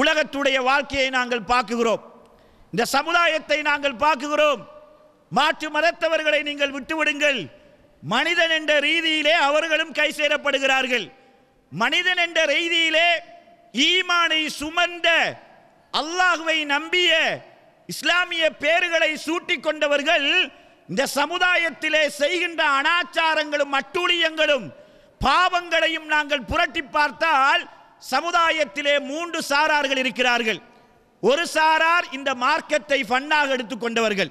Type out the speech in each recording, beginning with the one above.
உலகத்துடைய வாழ்க்கையை நாங்கள் பார்க்குகிறோம். இந்த சமுதாயத்தை நாங்கள் பார்க்குகிறோம். மாற்று மதத்தவர்களை நீங்கள் விட்டுவிடுங்கள். மனிதன் என்ற ரீதியிலே அவர்களும் கை சேரப்படுகிறார்கள். மனிதன் என்ற ரீதியிலே ஈமானை சுமந்த அல்லாஹுவை நம்பிய இஸ்லாமிய பேர்களை சூட்டி கொண்டவர்கள் இந்த சமுதாயத்திலே செய்கின்ற அனாச்சாரங்களும் அட்டூழியங்களும் பாவங்களையும் நாங்கள் புரட்டி பார்த்தால் சமுதாயத்திலே மூன்று சாரார்கள் இருக்கிறார்கள். ஒரு சாரார் இந்த மார்க்கத்தை ஃபன்னாக எடுத்துக்கொண்டவர்கள்.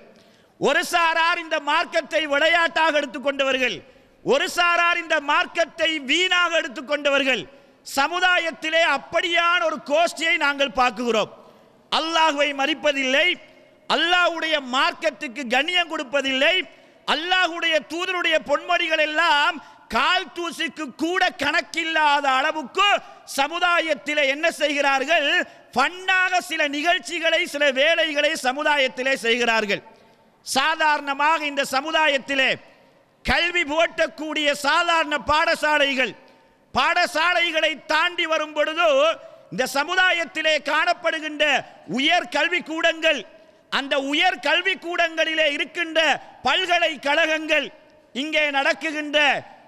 ஒரு சாரார் இந்த மார்க்கத்தை விளையாட்டாக எடுத்துக்கொண்டவர்கள். ஒரு சாரார் இந்த மார்க்கத்தை வீணாக எடுத்துக்கொண்டவர்கள். சமுதாயத்திலே அப்படியான ஒரு கோஷ்டியை நாங்கள் பார்க்குகிறோம். அல்லாஹுவை மதிப்பதில்லை அல்லாஹ்வுடைய மார்க்கத்துக்கு கண்ணியம் கொடுப்பதில்லை. அல்லாஹுடைய தூதருடைய பொன்மொழிகள் எல்லாம் கால் தூசிக்கு கூட கணக்கில்லாத அளவுக்கு சமுதாயத்திலே என்ன செய்கிறார்கள்? ஃபன்னாக சில நிகழ்ச்சிகளை சில வேலைகளை சமுதாயத்திலே செய்கிறார்கள். சாதாரணமாக இந்த சமுதாயத்திலே கல்வி போட்டக்கூடிய சாதாரண பாடசாலைகள் பாடசாலைகளை தாண்டி வரும் பொழுது இந்த சமுதாயத்திலே காணப்படுகின்ற உயர் கல்வி கூடங்கள் அந்த உயர் கல்வி கூடங்களிலே இருக்கின்ற பல்கலைக்கழகங்கள் இங்கே நடக்குகின்ற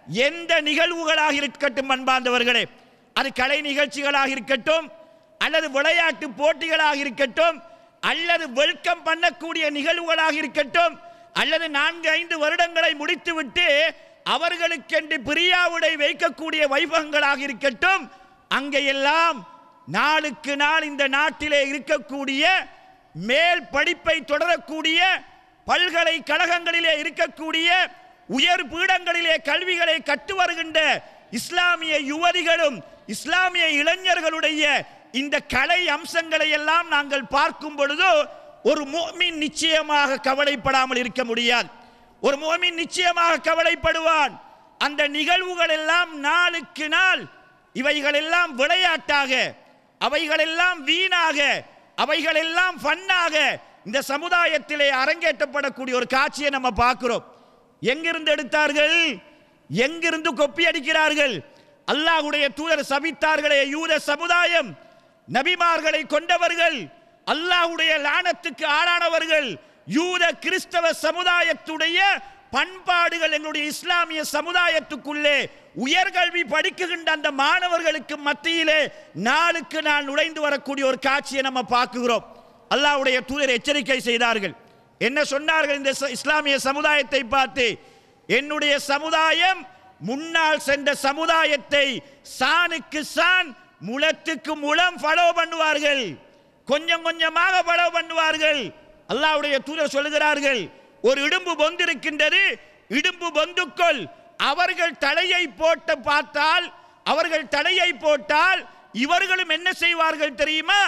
எந்த நிகழ்வுகளாக இருக்கட்டும் அன்பார்ந்தவர்களே. அது கலை நிகழ்ச்சிகளாக இருக்கட்டும் அல்லது விளையாட்டு போட்டிகளாக இருக்கட்டும் அல்லது வெல்கம் பண்ணக்கூடிய நிகழ்வுகளாக இருக்கட்டும் அல்லது நான்கு ஐந்து வருடங்களை முடித்துவிட்டு அவர்களுக்கென்று பிரியாவுடை வைக்கக்கூடிய வைபவங்களாக இருக்கட்டும் அங்கெல்லாம் நாளுக்கு நாள் இந்த நாட்டிலே இருக்கக்கூடிய மேல் படிப்பை தொடரக்கூடிய பல்கலைக்கழகங்களிலே இருக்கக்கூடிய உயர் பீடங்களிலே கல்விகளை கற்று வருகின்ற இஸ்லாமிய யுவதிகளும் இஸ்லாமிய இளைஞர்களுடைய இந்த கலை அம்சங்களை எல்லாம் நாங்கள் பார்க்கும் பொழுது ஒரு மோமின் நிச்சயமாக கவலைப்படாமல் இருக்க முடியாது. ஒரு மோமின் நிச்சயமாக கவலைப்படுவான். அந்த நிகழ்வுகள் எல்லாம் நாளுக்கு நாள் இவைகளெல்லாம் விளையாட்டாக அவைகளெல்லாம் வீணாக அவைகளெல்லாம் ஃபன்னாக இந்த சமுதாயத்திலே அரங்கேற்றப்படக்கூடிய ஒரு காட்சியை நம்ம பார்க்கிறோம். எங்கிருந்து எடுத்தார்கள்? எங்கிருந்து கொப்பி அடிக்கிறார்கள்? அல்லாஹ்வுடைய தூதர் சபித்தார்களே யூத சமுதாயம். நபிமார்களை கொண்டவர்கள் அல்லாஹ்வுடைய லானத்துக்கு ஆளானவர்கள் யூத கிறிஸ்தவ சமுதாயத்துடைய பண்பாடுகள் எங்களுடைய இஸ்லாமிய சமுதாயத்துக்குள்ளே உயர்கல்வி படிக்குகின்ற அந்த மாணவர்களுக்கு மத்தியிலே நாளுக்கு நாள் நுழைந்து வரக்கூடிய ஒரு காட்சியை நம்ம பார்க்குகிறோம். அல்லாவுடைய தூதர் எச்சரிக்கை செய்தார்கள். என்ன சொன்னார்கள் இந்த இஸ்லாமிய சமுதாயத்தை பார்த்து? என்னுடைய சமுதாயம் முன்னால் சென்ற சமுதாயத்தை சானுக்கு சான் முளத்துக்கு முளம் ஃபாலோ பண்ணுவார்கள். கொஞ்சம் கொஞ்சமாக ஃபாலோ பண்ணுவார்கள். அல்லாவுடைய தூதர் சொல்லுகிறார்கள் ஒரு இடும்பு பொந்திருக்கின்றது இடும்பு பொந்துக்குள். அவர்கள் தலையை போட்டு பார்த்தால் அவர்கள் தலையை போட்டால் இவர்களும் என்ன செய்வார்கள் தெரியுமா?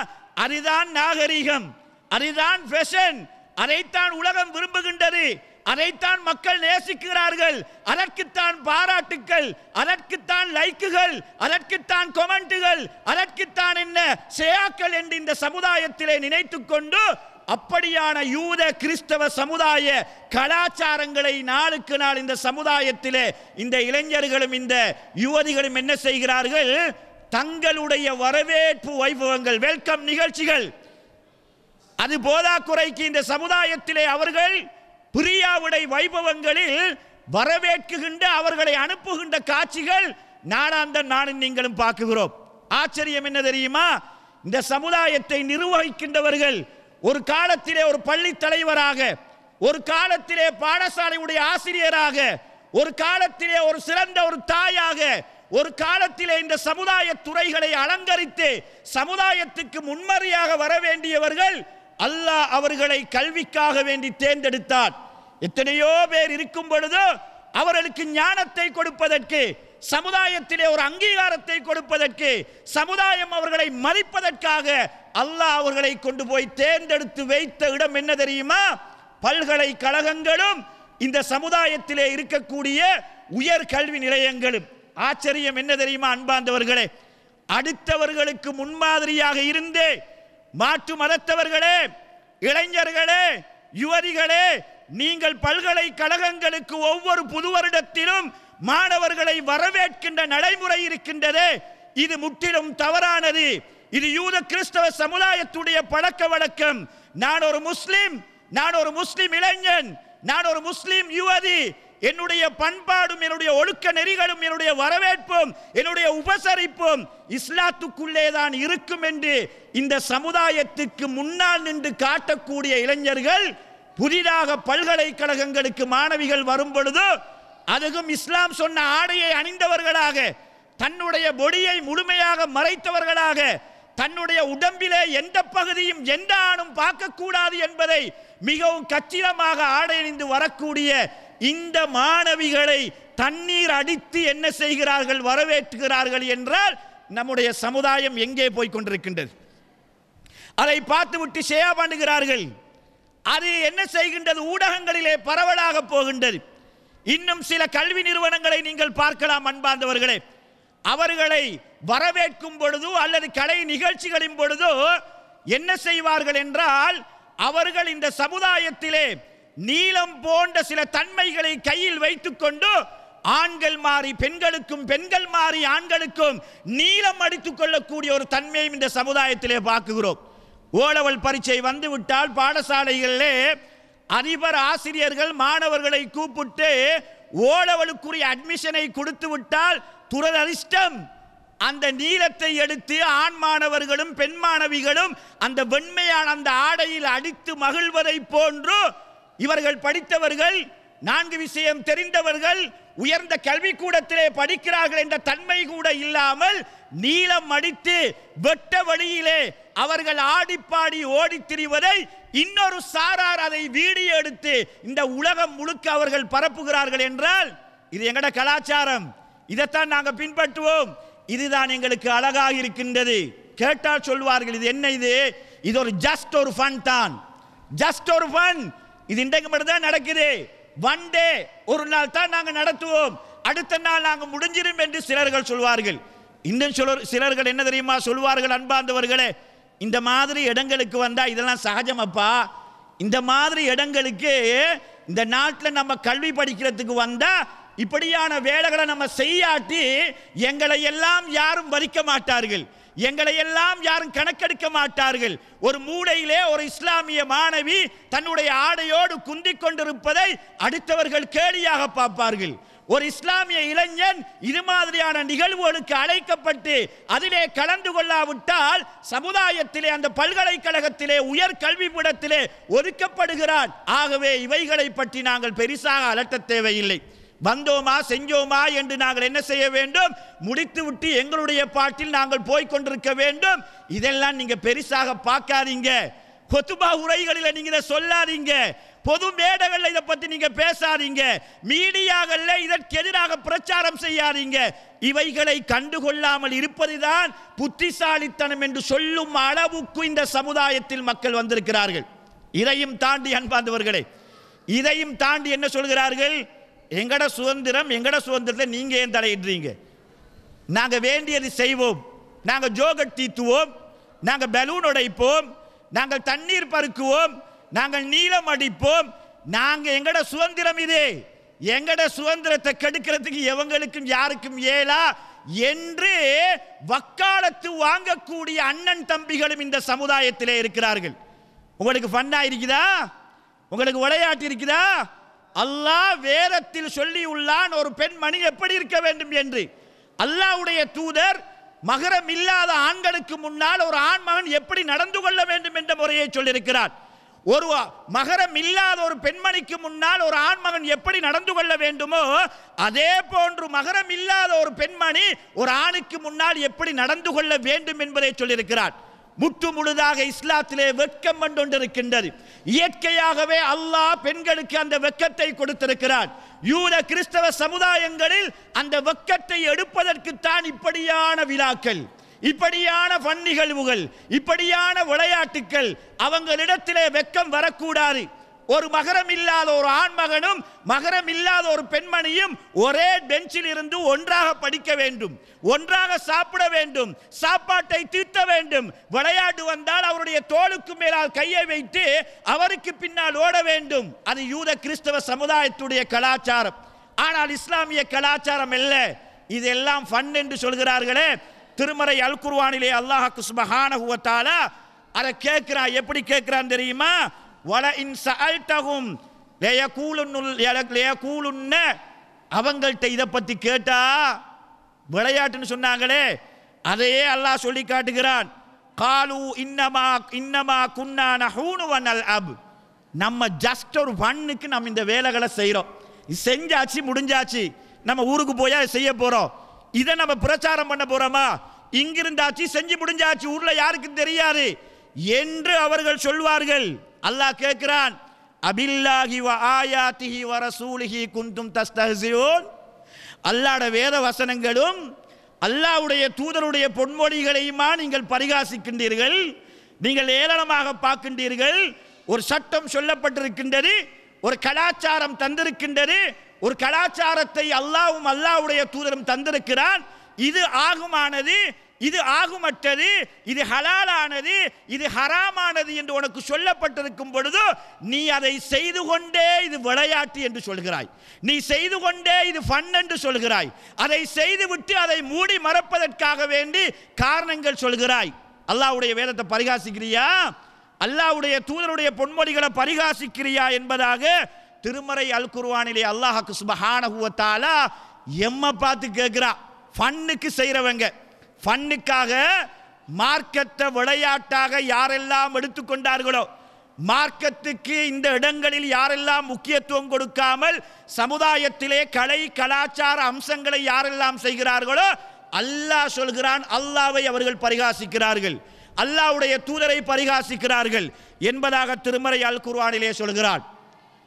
அதுதான் நாகரிகம் அதுதான் ஃபேஷன் அதைத்தான் உலகம் விரும்புகின்றது. அதைத்தான் மக்கள் நேசிக்கிறார்கள். அதற்குத்தான் பாராட்டுக்கள் அதற்குத்தான் லைக்குகள் அதற்குத்தான் கொமெண்ட்டுகள் அதற்குத்தான் என்ன சேயாக்கள் என்று இந்த சமுதாயத்திலே நினைத்து கொண்டு அப்படியான யூத கிறிஸ்தவ சமுதாய கலாச்சாரங்களை நாளுக்கு நாள் இந்த சமுதாயத்திலே இந்த இளைஞர்களும் இந்த யுவதிகளும் என்ன செய்கிறார்கள்? தங்களுடைய வரவேற்பு வைபவங்கள் வெல்கம் நிகழ்ச்சிகள். அது போதாக்குறைக்கு இந்த சமுதாயத்திலே அவர்கள் பிரியாவுடை வைபவங்களில் வரவேற்குகின்ற அவர்களை அனுப்புகின்ற காட்சிகள் நானாந்த நானும் நீங்களும் பார்க்குகிறோம். ஆச்சரியம் என்ன தெரியுமா? இந்த சமுதாயத்தை நிர்வகிக்கின்றவர்கள் ஒரு காலத்திலே ஒரு பள்ளி தலைவராக ஒரு காலத்திலே பாடசாலையுடைய ஆசிரியராக ஒரு காலத்திலே ஒரு சிறந்த ஒரு தாயாக ஒரு காலத்திலே இந்த சமுதாய துறைகளை அலங்கரித்து சமுதாயத்துக்கு முன்மறையாக வர வேண்டியவர்கள் அல்லாஹ் அவர்களை கல்விக்காக வேண்டி தேர்ந்தெடுத்தார். எத்தனையோ பேர் இருக்கும் பொழுது அவர்களுக்கு ஞானத்தை கொடுப்பதற்கு சமுதாயத்திலே ஒரு அங்கீகாரத்தை கொடுப்பதற்கு சமுதாயம் அவர்களை மதிப்பதற்காக அல்லாஹ் அவர்களை கொண்டு போய் தேர்ந்தெடுத்து வைத்த இடம் என்ன தெரியுமா? பல்கலைக்கழகங்களும் இந்த சமுதாயத்திலே இருக்கக்கூடிய உயர் கல்வி நிலையங்களும். ஆச்சரியம் என்ன தெரியுமா அன்பாந்தவர்களே அடுத்தவர்களுக்கு முன்மாதிரியாக இருந்தே மாற்று மதத்தவர்களே இளைஞர்களே யுவதிகளே நீங்கள் பல்கலைக்கழகங்களுக்கு ஒவ்வொரு புது வருடத்திலும் மாணவர்களை வரவேற்கின்ற நடைமுறை இருக்கின்றதே இது முற்றிலும் தவறானது. இது யூத கிறிஸ்தவ சமுதாயத்துடைய பழக்க வழக்கம். நான் ஒரு முஸ்லிம் நான் ஒரு முஸ்லிம் இளைஞன் நான் ஒரு முஸ்லிம் யுவதி என்னுடைய பண்பாடும் என்னுடைய ஒழுக்க நெறிகளும் என்னுடைய வரவேற்பும் என்னுடைய உபசரிப்பும் இஸ்லாத்துக்குள்ளே தான் இருக்கும் என்று இந்த சமுதாயத்துக்கு முன்னால் நின்று காட்டக்கூடிய இளைஞர்கள் புதிதாக பல்கலைக்கழகங்களுக்கு மாணவிகள் வரும் பொழுது அதுவும் இஸ்லாம் சொன்ன ஆடையை அணிந்தவர்களாக தன்னுடைய பொடியை முழுமையாக மறைத்தவர்களாக தன்னுடைய உடம்பிலே எந்த பகுதியும் எந்த ஆணும் பார்க்கக்கூடாது என்பதை மிகவும் கச்சிதமாக ஆடையணிந்து வரக்கூடிய இந்த மாணவிகளை தண்ணீர் அடித்து என்ன செய்கிறார்கள் வரவேற்றுகிறார்கள் என்றால் நம்முடைய சமுதாயம் எங்கே போய் கொண்டிருக்கின்றது? அதை பார்த்துவிட்டு ஷேயா பண்ணுகிறார்கள். அது என்ன செய்கின்றது? ஊடகங்களிலே பரவலாக போகின்றது. இன்னும் சில கல்வி நிறுவனங்களை நீங்கள் பார்க்கலாம் அன்பார்ந்தவர்களே. அவர்களை வரவேற்கும் பொழுதோ அல்லது கலை நிகழ்ச்சிகளின் பொழுதோ என்ன செய்வார்கள் என்றால் அவர்கள் இந்த சமுதாயத்திலே நீளம் போன்ற சில தன்மைகளை கையில் வைத்துக்கொண்டு ஆண்கள் மாறி பெண்களுக்கும் பெண்கள் மாறி ஆண்களுக்கும் நீளம் அடித்துக் கொள்ளக்கூடிய ஒரு தன்மையும் இந்த சமுதாயத்திலே பார்க்குகிறோம். ஓலவல் பரீட்சை வந்துவிட்டால் பாடசாலைகளிலே அதிபர் ஆசிரியர்கள் மாணவர்களை கூப்பிட்டு ஓலவலுக்குரிய அட்மிஷனை கொடுத்து விட்டால் துரதிர்ஷ்டம். அந்த நீளத்தை எடுத்து ஆண் மாணவர்களும் பெண் மாணவிகளும் அந்த வெண்மையான அந்த ஆடையில் அடித்து மகிழ்வதை போன்று இவர்கள் படித்தவர்கள் நான்கு விஷயம் தெரிந்தவர்கள் உயர்ந்த கல்விக்கூடத்திலே படிக்கிறார்கள் என்ற தன்மை கூட இல்லாமல் நீளம் அடித்து வெட்ட வழியிலே அவர்கள் ஆடிப்பாடி ஓடி திரிவதை இன்னொரு சாரார் அதை வீடியோ எடுத்து இந்த உலகம் முழுக்க அவர்கள் பரப்புகிறார்கள் என்றால் இது எங்கட கலாச்சாரம்? இதைத்தான் நாங்கள் பின்பற்றுவோம். இதுதான் எங்களுக்கு அழகாக இருக்கின்றது. கேட்டால் சொல்வார்கள் இது என்ன இது? இது ஒரு ஜஸ்ட் ஒரு ஃபன் தான். ஜஸ்ட் ஒரு ஃபன் இது இன்றைக்கு மட்டும்தான் நடக்குது. ஒன் டே ஒரு நாள் தான் நாங்கள் நடத்துவோம். அடுத்த நாள் நாங்கள் முடிஞ்சிடும் என்று சிலர்கள் சொல்வார்கள். இன்னும் சிலர் சிலர்கள் என்ன தெரியுமா சொல்வார்கள் அன்பார்ந்தவர்களே? இந்த மாதிரி இடங்களுக்கு வந்தால் இதெல்லாம் சகஜமப்பா? இந்த மாதிரி இடங்களுக்கு இந்த நாட்டில் நம்ம கல்வி படிக்கிறதுக்கு வந்தால் இப்படியான வேலைகளை நம்ம செய்யாட்டி எங்களை எல்லாம் யாரும் வரிக்க மாட்டார்கள். எங்களை எல்லாம் யாரும் கணக்கெடுக்க மாட்டார்கள். ஒரு மூடையிலே ஒரு இஸ்லாமிய மாணவி தன்னுடைய ஆடையோடு குந்திக் கொண்டிருப்பதை அடுத்தவர்கள் கேலியாக பார்ப்பார்கள். ஒரு இஸ்லாமிய இளைஞன் இது மாதிரியான நிகழ்வுகளுக்கு அழைக்கப்பட்டு அதிலே கலந்து கொள்ளாவிட்டால் சமுதாயத்திலே அந்த பல்கலைக்கழகத்திலே உயர் கல்விப்பிடத்திலே ஒதுக்கப்படுகிறான். ஆகவே இவைகளை பற்றி நாங்கள் பெரிசாக அலட்ட தேவையில்லை. வந்தோமா செஞ்சோமா என்று நாங்கள் என்ன செய்ய வேண்டும்? முடித்துவிட்டு எங்களுடைய பாட்டில் நாங்கள் போய் கொண்டிருக்க வேண்டும். இதெல்லாம் நீங்க பெரிசாக பார்க்காதீங்க. கொத்துபா உரைகளில் நீங்க இதை சொல்லாதீங்க. பொது மேடைகளில் இதை பத்தி நீங்க பேசாதீங்க. மீடியாக்கள்ல இதற்கு எதிராக பிரச்சாரம் செய்யாதீங்க. இவைகளை கண்டுகொள்ளாமல் இருப்பதுதான் புத்திசாலித்தனம் என்று சொல்லும் அளவுக்கு இந்த சமுதாயத்தில் மக்கள் வந்திருக்கிறார்கள். இதையும் தாண்டி அன்பாந்தவர்களே இதையும் தாண்டி என்ன சொல்கிறார்கள்? எங்கட சுதந்திரம் எங்கட சுதந்திரத்தை நீங்கள் ஏன் தலையிடுறீங்க? நாங்கள் வேண்டியது செய்வோம். நாங்கள் ஜோகட் தீத்துவோம். நாங்கள் பலூன் உடைப்போம். நாங்கள் தண்ணீர் பருக்குவோம். நாங்கள் நீளம் அடிப்போம். நாங்கள் எங்கட சுதந்திரம் இதே. எங்கட சுதந்திரத்தை கெடுக்கிறதுக்கு எவங்களுக்கும் யாருக்கும் ஏலா? என்று வக்காலத்து வாங்கக்கூடிய அண்ணன் தம்பிகளும் இந்த சமுதாயத்திலே இருக்கிறார்கள். உங்களுக்கு ஃபன்னா இருக்குதா? உங்களுக்கு விளையாட்டு இருக்குதா? அல்லாஹ் வேதத்தில் சொல்லி உள்ளான் ஒரு பெண்மணி எப்படி இருக்க வேண்டும்? என்று. அல்லாஹ்வுடைய தூதர் மகரம் இல்லாத ஆண்களுக்கு முன்னால் ஒரு ஆண்மகன் எப்படி நடந்து கொள்ள வேண்டும் என்ற முறையை சொல்லியிருக்கிறார். ஒரு மகரம் இல்லாத ஒரு பெண்மணிக்கு முன்னால் ஒரு ஆண்மகன் எப்படி நடந்து கொள்ள வேண்டுமோ அதே போன்று மகரம் இல்லாத ஒரு பெண்மணி ஒரு ஆணுக்கு முன்னால் எப்படி நடந்து கொள்ள வேண்டும் என்பதை சொல்லியிருக்கிறார். முற்று முழுதாக இஸ்லாத்திலே வெட்கம் கொண்டிருக்கின்றது இயற்கையாகவே அல்லாஹ் பெண்களுக்கு அந்த வெட்கத்தை கொடுத்திருக்கிறார். யூத கிறிஸ்தவ சமுதாயங்களில் அந்த வெக்கத்தை எடுப்பதற்குத்தான் இப்படியான விழாக்கள் இப்படியான ஃபன் நிகழ்வுகள் இப்படியான விளையாட்டுக்கள் அவங்களிடத்திலே வெட்கம் வரக்கூடாது. ஒரு மகரம் இல்லாத ஒரு ஆண்மகனும் மகரம் இல்லாத ஒரு பெண்மணியும் ஒரே பெஞ்சில் இருந்து ஒன்றாக படிக்க வேண்டும். ஒன்றாக சாப்பிட வேண்டும். சாப்பாட்டை தீர்த்த வேண்டும். விளையாட்டு வந்தால் அவருடைய தோளுக்கு மேலால் கையை வைத்து அவருக்கு பின்னால் ஓட வேண்டும். அது யூத கிறிஸ்தவ சமுதாயத்துடைய கலாச்சாரம். ஆனால் இஸ்லாமிய கலாச்சாரம் அல்ல. இதெல்லாம் ஃபன் என்று சொல்கிறார்களே. திருமறை அல் குர்வானிலே அல்லாஹ் சுப்ஹானஹு அதை கேட்கிறான். எப்படி கேட்கிறான் தெரியுமா? வல இன் சஅல்தஹும் அவங்கள்ட்ட இதை பத்தி கேட்டா விளையாட்டுன்னு சொன்னாங்களே அதையே அல்லாஹ் சொல்லி காட்டுகிறான் காலு இன்னமா இன்னமா குன்னான ஹூனுவன் அல் அப் நம்ம ஜஸ்ட் ஒரு ஃபன்னுக்கு நம்ம இந்த வேலைகளை செய்கிறோம் செஞ்சாச்சு முடிஞ்சாச்சு நம்ம ஊருக்கு போயா செய்ய போகிறோம் இதை நம்ம பிரச்சாரம் பண்ண போகிறோமா இங்கிருந்தாச்சு செஞ்சு முடிஞ்சாச்சு ஊரில் யாருக்கும் தெரியாது என்று அவர்கள் சொல்வார்கள் அல்லாஹ் கேட்கிறான் அபில்லாஹி வ ஆயாத்திஹி வ ரசூலிஹி குந்தும் தஸ்தஹ்சியூன் அல்லாட வேத வசனங்களும் அல்லாஹ்வுடைய தூதருடைய பொன்மொழிகளையுமா நீங்கள் பரிகாசிக்கின்றீர்கள்? நீங்கள் ஏளனமாக பார்க்கின்றீர்கள். ஒரு சட்டம் சொல்லப்பட்டிருக்கின்றது ஒரு கலாச்சாரம் தந்திருக்கின்றது ஒரு கலாச்சாரத்தை அல்லாவும் அல்லாஹ்வுடைய தூதரும் தந்திருக்கிறான் இது ஆகுமானது? இது ஆகுமற்றது இது ஹலாலானது இது ஹராமானது என்று உனக்கு சொல்லப்பட்டிருக்கும் பொழுது நீ அதை செய்து கொண்டே இது விளையாட்டு என்று சொல்கிறாய். நீ செய்து கொண்டே இது ஃபன் என்று சொல்கிறாய். அதை செய்துவிட்டு அதை மூடி மறப்பதற்காக வேண்டி காரணங்கள் சொல்கிறாய். அல்லாவுடைய வேதத்தை பரிகாசிக்கிறியா? அல்லாவுடைய தூதருடைய பொன்மொழிகளை பரிகாசிக்கிறியா என்பதாக திருமறை அல் குருவானிலே அல்லாஹ் சுபஹானஹு வ எம்ம பார்த்து கேட்குறா. ஃபன்னுக்கு செய்கிறவங்க ஃபன்னுக்காக மார்க்கத்தை விளையாட்டாக யாரெல்லாம் எடுத்துக்கொண்டார்களோ மார்க்கத்துக்கு இந்த இடங்களில் யாரெல்லாம் முக்கியத்துவம் கொடுக்காமல் சமுதாயத்திலே கலை கலாச்சார அம்சங்களை யாரெல்லாம் செய்கிறார்களோ அல்லாஹ் சொல்கிறான் அல்லாவை அவர்கள் பரிகாசிக்கிறார்கள். அல்லாஹ்வுடைய தூதரை பரிகாசிக்கிறார்கள். என்பதாக திருமறை அல் குர்வானிலே சொல்கிறான்.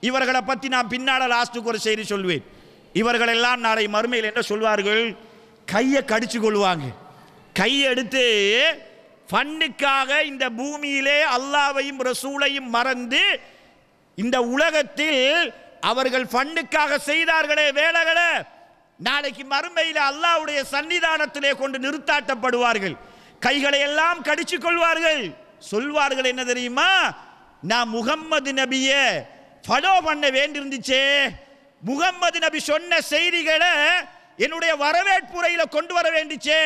இவர்களை பற்றி நான் பின்னால் லாஸ்ட்டுக்கு ஒரு செய்தி சொல்வேன். இவர்களெல்லாம் நாளை மறுமையில் என்ன சொல்வார்கள்? கையை கடிச்சு கொள்வாங்க. கையெடுத்து ஃபண்ணுக்காக ஃபன்னுக்காக இந்த பூமியிலே அல்லாவையும் ரசூலையும் மறந்து இந்த உலகத்தில் அவர்கள் ஃபன்னுக்காக செய்தார்களே வேலைகளை நாளைக்கு மறுமையில் அல்லாஹ்வுடைய சன்னிதானத்திலே கொண்டு நிறுத்தாட்டப்படுவார்கள். கைகளை எல்லாம் கடிச்சு கொள்வார்கள். சொல்வார்கள் என்ன தெரியுமா? நான் முகம்மது நபியை ஃபாலோ பண்ண வேண்டியிருந்துச்சே. முகம்மது நபி சொன்ன செய்திகளை என்னுடைய வரவேற்புரையில் கொண்டு வர வேண்டிச்சே.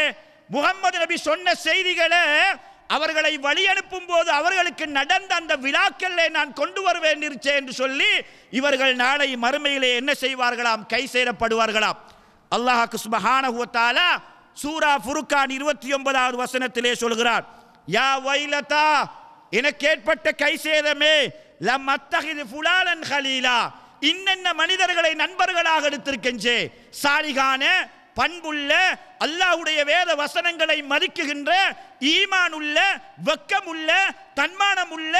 முகம்மது நபி சொன்ன செய்திகளை அவர்களை வழி அனுப்பும் போது அவர்களுக்கு நடந்த அந்த விழாக்களை நான் கொண்டு வர வேண்டியிருச்சே என்று சொல்லி இவர்கள் நாளை மறுமையிலே என்ன செய்வார்களாம்? கை சேரப்படுவார்களாம். அல்லாஹாக்கு சுபஹானஹு சூரா ஃபுருக்கான் இருபத்தி ஒன்பதாவது வசனத்திலே சொல்கிறார். யா வைலதா எனக்கு ஏற்பட்ட கை சேதமே லம் அத்தகிது ஃபுலாலன் ஹலீலா. இன்னென்ன மனிதர்களை நண்பர்களாக எடுத்திருக்கெஞ்சே சாலிகான பண்புள்ள அல்லாஹ்வுடைய வேத வசனங்களை மதிக்குகின்ற ஈமான் உள்ள வெக்கமுள்ள தன்மானமுள்ள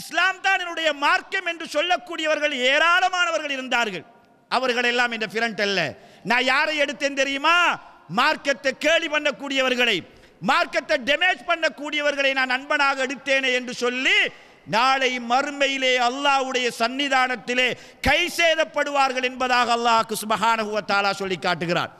இஸ்லாம் தான் என்னுடைய மார்க்கம் என்று சொல்லக்கூடியவர்கள் ஏராளமானவர்கள் இருந்தார்கள். அவர்கள் எல்லாம் இந்த பிரண்ட் அல்ல. நான் யாரை எடுத்தேன் தெரியுமா? மார்க்கத்தை கேலி பண்ணக்கூடியவர்களை மார்க்கத்தை டேமேஜ் பண்ணக்கூடியவர்களை நான் நண்பனாக எடுத்தேனே என்று சொல்லி நாளை மறுமையிலே அல்லாஹ்வுடைய சன்னிதானத்திலே கை சேதப்படுவார்கள் என்பதாக அல்லாஹ் சுபஹானஹு சொல்லி காட்டுகிறார்